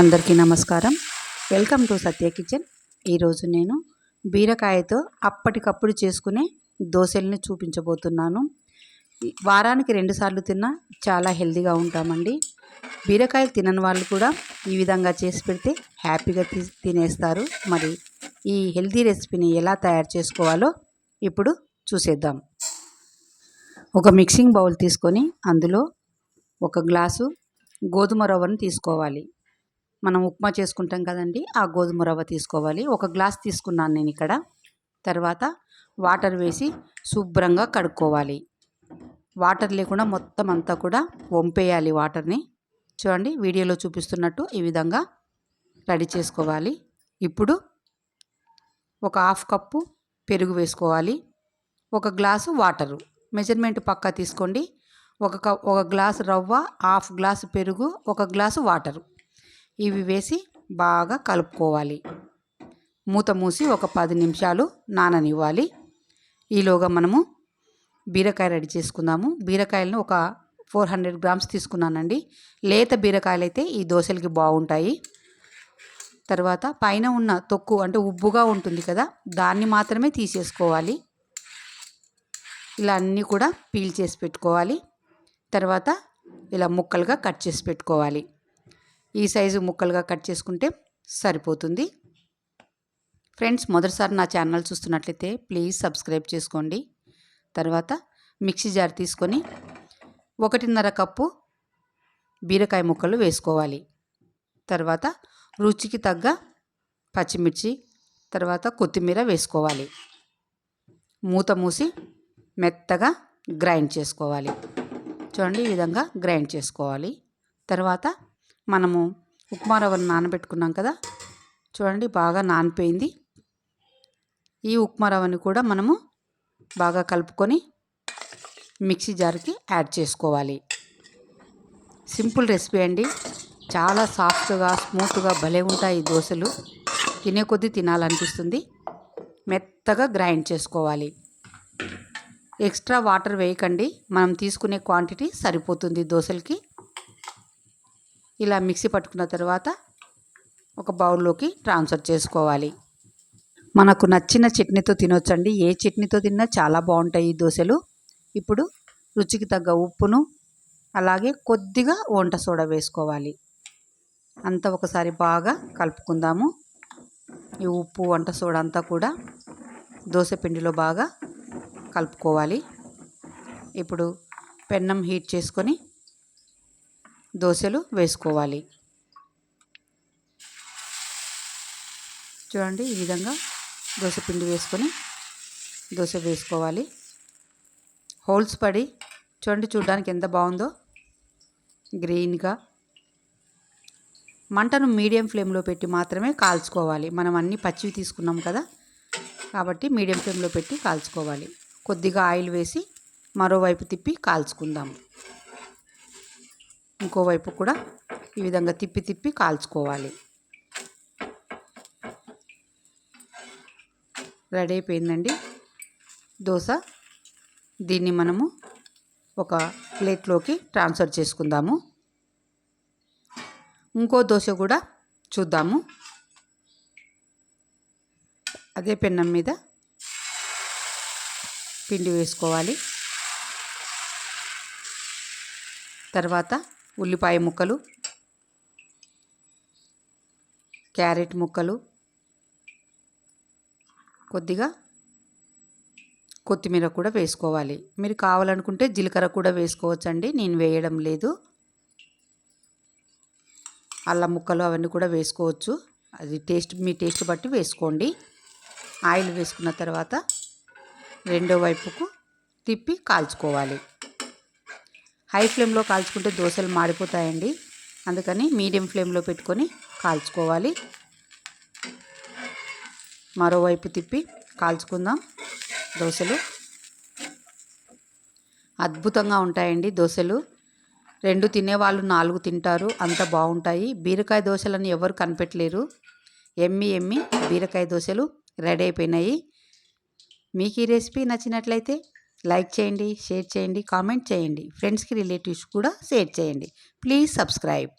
అందరికీ నమస్కారం. Welcome to Satya kitchen. ఈరోజు నేను బీరకాయతో అప్పటికప్పుడు చేసుకునే దోశల్ని చూపించబోతున్నాను. వారానికి రెండుసార్లు తిన్నా చాలా హెల్తీగా ఉంటామండి. బీరకాయలు తినని వాళ్ళు కూడా ఈ విధంగా చేసి పెడితే హ్యాపీగా తినేస్తారు. మరి ఈ హెల్తీ రెసిపీని ఎలా తయారు చేసుకోవాలో ఇప్పుడు చూసేద్దాం. ఒక మిక్సింగ్ బౌల్ తీసుకొని అందులో ఒక గ్లాసు గోధుమ రవ్వను తీసుకోవాలి. మనం ఉప్మా చేసుకుంటాం కదండి ఆ గోధుమ రవ్వ తీసుకోవాలి. ఒక గ్లాస్ తీసుకున్నాను నేను ఇక్కడ. తర్వాత వాటర్ వేసి శుభ్రంగా కడుక్కోవాలి. వాటర్ లేకుండా మొత్తం అంతా కూడా వంపేయాలి వాటర్ని. చూడండి వీడియోలో చూపిస్తున్నట్టు ఈ విధంగా రెడీ చేసుకోవాలి. ఇప్పుడు ఒక హాఫ్ కప్పు పెరుగు వేసుకోవాలి. ఒక గ్లాసు వాటరు. మెజర్మెంట్ పక్కా తీసుకోండి. ఒక ఒక గ్లాసు రవ్వ హాఫ్ గ్లాసు పెరుగు ఒక గ్లాసు వాటరు. ఇవి వేసి బాగా కలుపుకోవాలి. మూత మూసి ఒక పది నిమిషాలు నాననివ్వాలి. ఈలోగా మనము బీరకాయ రెడీ చేసుకుందాము. బీరకాయలను ఒక ఫోర్ హండ్రెడ్ గ్రామ్స్ తీసుకున్నానండి. లేత బీరకాయలు అయితే ఈ దోశలకి బాగుంటాయి. తర్వాత పైన ఉన్న తొక్కు అంటే ఉబ్బుగా ఉంటుంది కదా దాన్ని మాత్రమే తీసేసుకోవాలి. ఇలా అన్నీ కూడా పీల్ చేసి పెట్టుకోవాలి. తర్వాత ఇలా ముక్కలుగా కట్ చేసి పెట్టుకోవాలి. ఈ సైజు ముక్కలుగా కట్ చేసుకుంటే సరిపోతుంది. ఫ్రెండ్స్ మొదటిసారి నా ఛానల్ చూస్తున్నట్లయితే ప్లీజ్ సబ్స్క్రైబ్ చేసుకోండి. తర్వాత మిక్సీ జార్ తీసుకొని ఒకటిన్నర కప్పు బీరకాయ ముక్కలు వేసుకోవాలి. తర్వాత రుచికి తగ్గ పచ్చిమిర్చి తర్వాత కొత్తిమీర వేసుకోవాలి. మూత మూసి మెత్తగా గ్రైండ్ చేసుకోవాలి. చూడండి ఈ విధంగా గ్రైండ్ చేసుకోవాలి. తర్వాత మనము ఉప్మా రవ్వను నానబెట్టుకున్నాం కదా? చూడండి బాగా నానిపోయింది. ఈ ఉప్మా రవ్వని కూడా మనము బాగా కలుపుకొని మిక్సీ జార్కి యాడ్ చేసుకోవాలి. సింపుల్ రెసిపీ అండి. చాలా సాఫ్ట్గా స్మూత్గా భలే ఉంటాయి దోశలు. తినే కొద్దీ తినాలనిపిస్తుంది. మెత్తగా గ్రైండ్ చేసుకోవాలి. ఎక్స్ట్రా వాటర్ వేయకండి. మనం తీసుకునే క్వాంటిటీ సరిపోతుంది దోశలకి. ఇలా మిక్సీ పట్టుకున్న తర్వాత ఒక బౌల్లోకి ట్రాన్స్ఫర్ చేసుకోవాలి. మనకు నచ్చిన చట్నీతో తినొచ్చండి. ఏ చట్నీతో తిన్నా చాలా బాగుంటాయి ఈ దోశలు. ఇప్పుడు రుచికి తగ్గ ఉప్పును అలాగే కొద్దిగా వంట సోడా వేసుకోవాలి. అంతా ఒకసారి బాగా కలుపుకుందాము. ఈ ఉప్పు వంట సోడా అంతా కూడా దోశ పిండిలో బాగా కలుపుకోవాలి. ఇప్పుడు పెన్నం హీట్ చేసుకొని దోశలు వేసుకోవాలి. చూడండి ఈ విధంగా దోశ పిండి వేసుకొని దోశ వేసుకోవాలి. హోల్స్ పడి చూడండి చూడడానికి ఎంత బాగుందో. గ్రీన్గా. మంటను మీడియం ఫ్లేమ్లో పెట్టి మాత్రమే కాల్చుకోవాలి. మనం అన్నీ పచ్చివి తీసుకున్నాం కదా కాబట్టి మీడియం ఫ్లేమ్లో పెట్టి కాల్చుకోవాలి. కొద్దిగా ఆయిల్ వేసి మరోవైపు తిప్పి కాల్చుకుందాం. ఇంకోవైపు కూడా ఈ విధంగా తిప్పి తిప్పి కాల్చుకోవాలి. రెడీ అయిపోయిందండి. దోశ దీన్ని మనము ఒక ప్లేట్లోకి ట్రాన్స్ఫర్ చేసుకుందాము. ఇంకో దోశ కూడా చూద్దాము. అదే పెన్నం మీద పిండి వేసుకోవాలి. తర్వాత ఉల్లిపాయ ముక్కలు క్యారెట్ ముక్కలు కొద్దిగా కొత్తిమీర కూడా వేసుకోవాలి. మీరు కావాలనుకుంటే జీలకర్ర కూడా వేసుకోవచ్చండి నేను వేయడం లేదు. అల్లం ముక్కలు అవన్నీ కూడా వేసుకోవచ్చు. అది టేస్ట్ మీ టేస్ట్ బట్టి వేసుకోండి. ఆయిల్ వేసుకున్న తర్వాత రెండో వైపుకు తిప్పి కాల్చుకోవాలి. హై ఫ్లేమ్లో కాల్చుకుంటే దోశలు మాడిపోతాయండి. అందుకని మీడియం ఫ్లేమ్లో పెట్టుకొని కాల్చుకోవాలి. మరోవైపు తిప్పి కాల్చుకుందాం దోశలు. అద్భుతంగా ఉంటాయండి దోశలు. రెండు తినేవాళ్ళు నాలుగు తింటారు. అంత బాగుంటాయి. బీరకాయ దోశలను ఎవరు కనిపెట్టలేరు. ఎమ్మి ఎమ్మి బీరకాయ దోశలు రెడీ అయిపోయినాయి. మీకు ఈ రెసిపీ నచ్చినట్లయితే లైక్ చేయండి షేర్ చేయండి కామెంట్ చేయండి. ఫ్రెండ్స్కి రిలేటివ్స్ కూడా షేర్ చేయండి. Please subscribe.